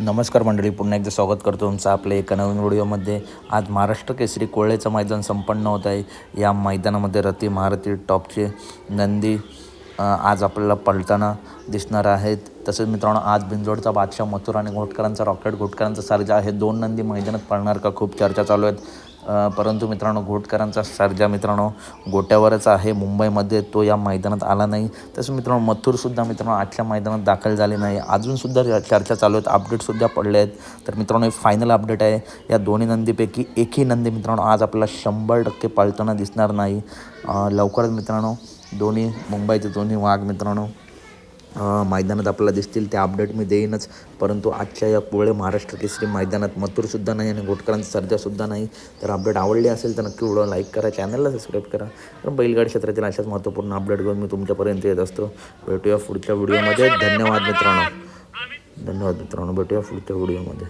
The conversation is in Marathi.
नमस्कार मंडळी पुन्हा एकदा स्वागत करतो तुमचं आपल्या एका नवीन व्हिडिओमध्ये. आज महाराष्ट्र केसरी कोळ्याचं मैदान संपन्न होत आहे. या मैदानामध्ये रती महारथी टॉपचे नंदी आज आपल्याला पलताना दिसणार आहेत. तसेच मित्रांनो आज बिंजोडचा बादशाह मथुर आणि घोटकरांचा रॉकेट घोटकरांचा सर्जा हे दोन नंदी मैदानात पळणार का? खूप चर्चा चालू आहेत परंतु मित्रांनो घोटकरांचा सर्जा मित्रांनो गोट्यावरच आहे. मुंबईमध्ये तो या मैदानात आला नाही. तसं मित्रांनो मथुरसुद्धा मित्रांनो आजच्या मैदानात दाखल झाले नाही. अजूनसुद्धा चर्चा चालू आहेत. अपडेटसुद्धा पडले आहेत. तर मित्रांनो हे फायनल अपडेट आहे. या दोन्ही नंदीपैकी एकही नंदी मित्रांनो आज आपल्याला शंभर टक्के पळताना दिसणार नाही. लवकरच मित्रांनो दोन्ही मुंबईचे दोन्ही वाघ मित्रांनो मैदानात आपल्याला दिसतील ते अपडेट मी देईनच. परंतु आजच्या या पोळे महाराष्ट्र केसरी मैदानात मथुरसुद्धा नाही आणि घोटकरांचा सर्जासुद्धा नाही. तर अपडेट आवडली असेल तर नक्की व्हिडिओ लाईक करा चॅनलला सबस्क्राईब करा. कारण बैलगाडी क्षेत्रातील अशाच महत्त्वपूर्ण अपडेट घेऊन मी तुमच्यापर्यंत येत असतो. भेटूया पुढच्या व्हिडिओमध्ये धन्यवाद मित्रांनो. धन्यवाद मित्रांनो. भेटूया पुढच्या व्हिडिओमध्ये